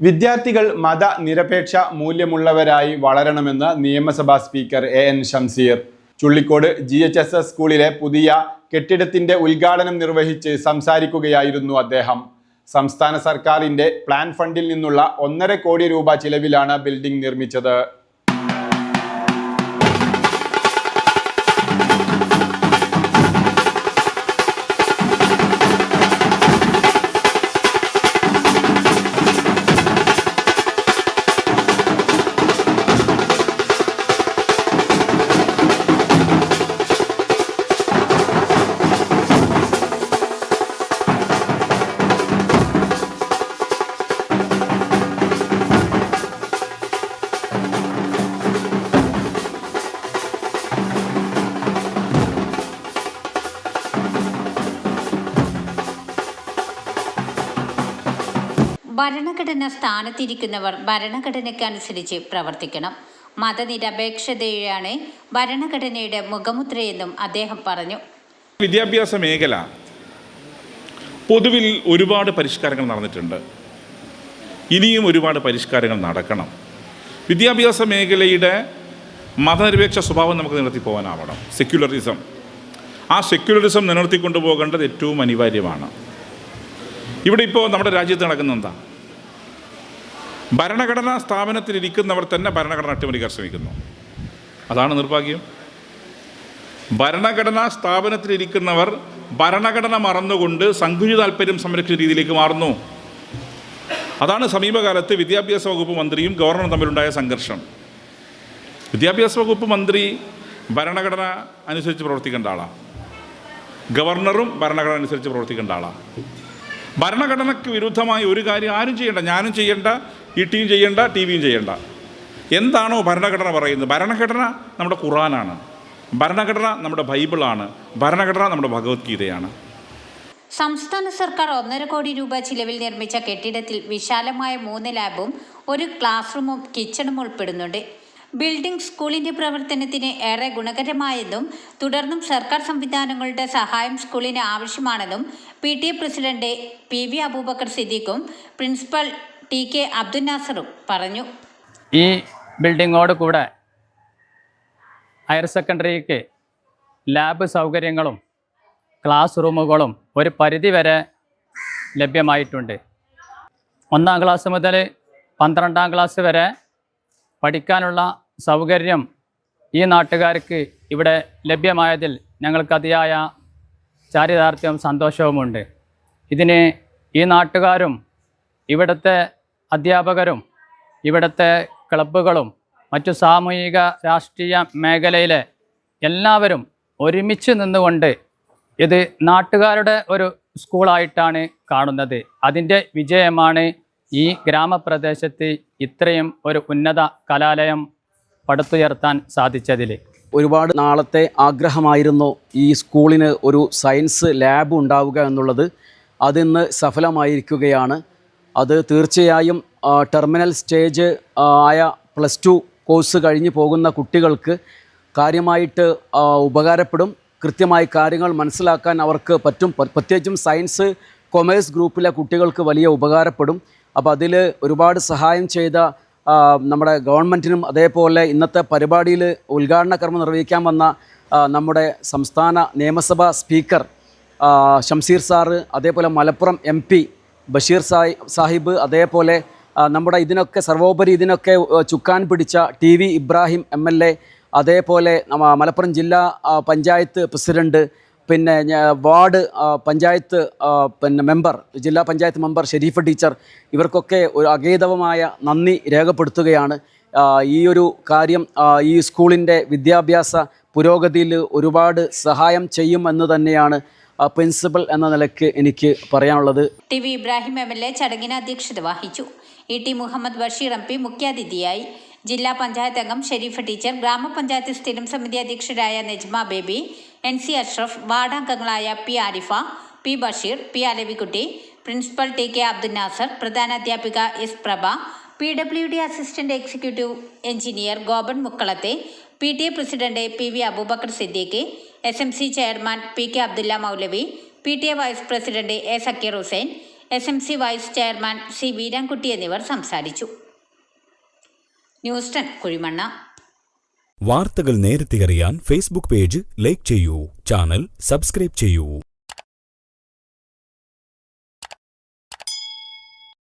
വിദ്യാർത്ഥികൾ മതനിരപേക്ഷ മൂല്യമുള്ളവരായി വളരണമെന്ന് നിയമസഭാ speaker A N Shamseer Chullikode G H S S സ്കൂളിലെ പുതിയ കെട്ടിടത്തിന്റെ ഉദ്ഘാടനം നിർവഹിച്ച് സംസാരിക്കുകയായിരുന്നു അദ്ദേഹം. സംസ്ഥാന സർക്കാരിന്റെ പ്ലാൻ ഫണ്ടിൽ നിന്നുള്ള ഒന്നര കോടി രൂപ ചിലവിലാണ് ബിൽഡിംഗ് നിർമ്മിച്ചത്. ഭരണഘടന സ്ഥാനത്തിരിക്കുന്നവർ ഭരണഘടനയ്ക്കനുസരിച്ച് പ്രവർത്തിക്കണം. മതനിരപേക്ഷതയാണ് ഭരണഘടനയുടെ മുഖമുദ്രയെന്നും അദ്ദേഹം പറഞ്ഞു. വിദ്യാഭ്യാസ മേഖല പൊതുവിൽ ഒരുപാട് പരിഷ്കാരങ്ങൾ നടന്നിട്ടുണ്ട്. ഇനിയും ഒരുപാട് പരിഷ്കാരങ്ങൾ നടക്കണം. വിദ്യാഭ്യാസ മേഖലയുടെ മതനിരപേക്ഷ സ്വഭാവം നമുക്ക് നിലനിർത്തി പോകാനാവണം. സെക്യുലറിസം. ആ സെക്യുലറിസം നിലനിർത്തിക്കൊണ്ടു പോകേണ്ടത് ഏറ്റവും അനിവാര്യമാണ്. ഇവിടെ ഇപ്പോൾ നമ്മുടെ രാജ്യത്ത് നടക്കുന്ന എന്താ ഭരണഘടനാ സ്ഥാപനത്തിലിരിക്കുന്നവർ തന്നെ ഭരണഘടന അട്ടിമറിക്കാൻ ശ്രമിക്കുന്നു അതാണ് നിർഭാഗ്യം. ഭരണഘടനാ സ്ഥാപനത്തിലിരിക്കുന്നവർ ഭരണഘടന മറന്നുകൊണ്ട് സംഘുചി താല്പര്യം സംരക്ഷിച്ച രീതിയിലേക്ക് മാറുന്നു. അതാണ് സമീപകാലത്ത് വിദ്യാഭ്യാസ വകുപ്പ് മന്ത്രിയും ഗവർണറും തമ്മിലുണ്ടായ സംഘർഷം. വിദ്യാഭ്യാസ വകുപ്പ് മന്ത്രി ഭരണഘടന അനുസരിച്ച് പ്രവർത്തിക്കേണ്ട ആളാണ് ഗവർണറും ഭരണഘടന അനുസരിച്ച് പ്രവർത്തിക്കേണ്ട ആളാണ് ഭരണഘടനയ്ക്ക് വിരുദ്ധമായി ഒരു കാര്യം ആരും ചെയ്യേണ്ട ഞാനും ചെയ്യേണ്ട ഈ ടീം ചെയ്യേണ്ട ടി വിയും ചെയ്യേണ്ട. എന്താണോ ഭരണഘടന പറയുന്നത്? ഭരണഘടന നമ്മുടെ ഖുറാനാണ് ഭരണഘടന നമ്മുടെ ബൈബിളാണ്. ഭരണഘടന നമ്മുടെ ഭഗവത്ഗീതയാണ്. സംസ്ഥാന സർക്കാർ ഒന്നര കോടി രൂപ ചിലവിൽ നിർമ്മിച്ച കെട്ടിടത്തിൽ വിശാലമായ മൂന്ന് ലാബും ഒരു ക്ലാസ് റൂമും കിച്ചണും ഉൾപ്പെടുന്നുണ്ട്. ബിൽഡിംഗ് സ്കൂളിന്റെ പ്രവർത്തനത്തിന് ഏറെ ഗുണകരമായെന്നും തുടർന്നും സർക്കാർ സംവിധാനങ്ങളുടെ സഹായം സ്കൂളിന് ആവശ്യമാണെന്നും P T A president P V Abubakar സിദ്ദീഖും principal T K Abdul നാസറും പറഞ്ഞു. ഈ ബിൽഡിങ്ങോട് കൂടെ ഹയർ സെക്കൻഡറിക്ക് ലാബ് സൗകര്യങ്ങളും ക്ലാസ് റൂമുകളും ഒരു പരിധി വരെ ലഭ്യമായിട്ടുണ്ട്. ഒന്നാം ക്ലാസ് മുതൽ പന്ത്രണ്ടാം ക്ലാസ് വരെ പഠിക്കാനുള്ള സൗകര്യം ഈ നാട്ടുകാർക്ക് ഇവിടെ ലഭ്യമായതിൽ ഞങ്ങൾക്ക് അതിയായ ചാരിതാർത്ഥ്യവും സന്തോഷവുമുണ്ട്. ഇതിന് ഈ നാട്ടുകാരും ഇവിടുത്തെ അധ്യാപകരും ഇവിടുത്തെ ക്ലബ്ബുകളും മറ്റു സാമൂഹിക രാഷ്ട്രീയ മേഖലയിലെ എല്ലാവരും ഒരുമിച്ച് നിന്നുകൊണ്ട് ഇത് നാട്ടുകാരുടെ ഒരു സ്കൂളായിട്ടാണ് കാണുന്നത്. അതിന്റെ വിജയമാണ് ഈ ഗ്രാമപ്രദേശത്ത് ഇത്രയും ഒരു ഉന്നത കലാലയം പടുത്തുയർത്താൻ സാധിച്ചതിൽ. ഒരുപാട് നാളത്തെ ആഗ്രഹമായിരുന്നു ഈ സ്കൂളിന് ഒരു സയൻസ് ലാബ് ഉണ്ടാവുക എന്നുള്ളത്. അതിന്ന് സഫലമായിരിക്കുകയാണ്. അത് തീർച്ചയായും ടെർമിനൽ സ്റ്റേജ് ആയ പ്ലസ് ടു കോഴ്സ് കഴിഞ്ഞ് പോകുന്ന കുട്ടികൾക്ക് കാര്യമായിട്ട് ഉപകാരപ്പെടും. കൃത്യമായി കാര്യങ്ങൾ മനസ്സിലാക്കാൻ അവർക്ക് പറ്റും. പ്ര- പ്രത്യേകിച്ചും സയൻസ് കൊമേഴ്സ് ഗ്രൂപ്പിലെ കുട്ടികൾക്ക് വലിയ ഉപകാരപ്പെടും. അപ്പോൾ അതിൽ ഒരുപാട് സഹായം ചെയ്ത നമ്മുടെ ഗവൺമെന്റിനും അതേപോലെ ഇന്നത്തെ പരിപാടിയിൽ ഉദ്ഘാടന കർമ്മം നിർവഹിക്കാൻ വന്ന നമ്മുടെ സംസ്ഥാന നിയമസഭാ സ്പീക്കർ ഷംസീർ സാറ് അതേപോലെ മലപ്പുറം എം ബഷീർ സായി സാഹിബ് അതേപോലെ നമ്മുടെ ഇതിനൊക്കെ സർവോപരി ഇതിനൊക്കെ ചുക്കാൻ പിടിച്ച T V Ibrahim M L A അതേപോലെ മലപ്പുറം ജില്ലാ പഞ്ചായത്ത് പ്രസിഡന്റ് പിന്നെ വാർഡ് പഞ്ചായത്ത് പിന്നെ മെമ്പർ ജില്ലാ പഞ്ചായത്ത് മെമ്പർ ഷെരീഫ ടീച്ചർ ഇവർക്കൊക്കെ ഒരു അഗേതവമായ നന്ദി രേഖപ്പെടുത്തുകയാണ്. ഈ ഒരു കാര്യം ഈ സ്കൂളിന്റെ വിദ്യാഭ്യാസ പുരോഗതിയിൽ ഒരുപാട് സഹായം ചെയ്യുമെന്ന് തന്നെയാണ് പ്രിൻസിപ്പൽ എന്ന നിലയ്ക്ക് എനിക്ക് പറയാനുള്ളത് T V Ibrahim M L A ചടങ്ങിന് അധ്യക്ഷത വഹിച്ചു. E T Muhammad Basheer M P മുഖ്യാതിഥിയായി. ജില്ലാ പഞ്ചായത്ത് അംഗം ഷെരീഫ് ടീച്ചർ ഗ്രാമപഞ്ചായത്ത് സ്ഥിരം സമിതി അധ്യക്ഷരായ Nejma Baby N C Ashraf വാർഡംഗങ്ങളായ P Arifa P Basheer P Alavikutty principal T K Abdul Nasar പ്രധാന അധ്യാപിക S Prabha P W D assistant executive engineer Gopan മുക്കളത്തെ P T A president P V Abubakar Siddique S M C chairman P K Abdulla Moulavi P T A vice president A Zakir Hussain S M C vice chairman C Veerankutty എന്നിവർ സംസാരിച്ചു. News ten Kuzhimanna. വാർത്തകൾ നേരത്തെ അറിയാൻ Facebook page like ചെയ്യൂ. Channel subscribe ചെയ്യൂ.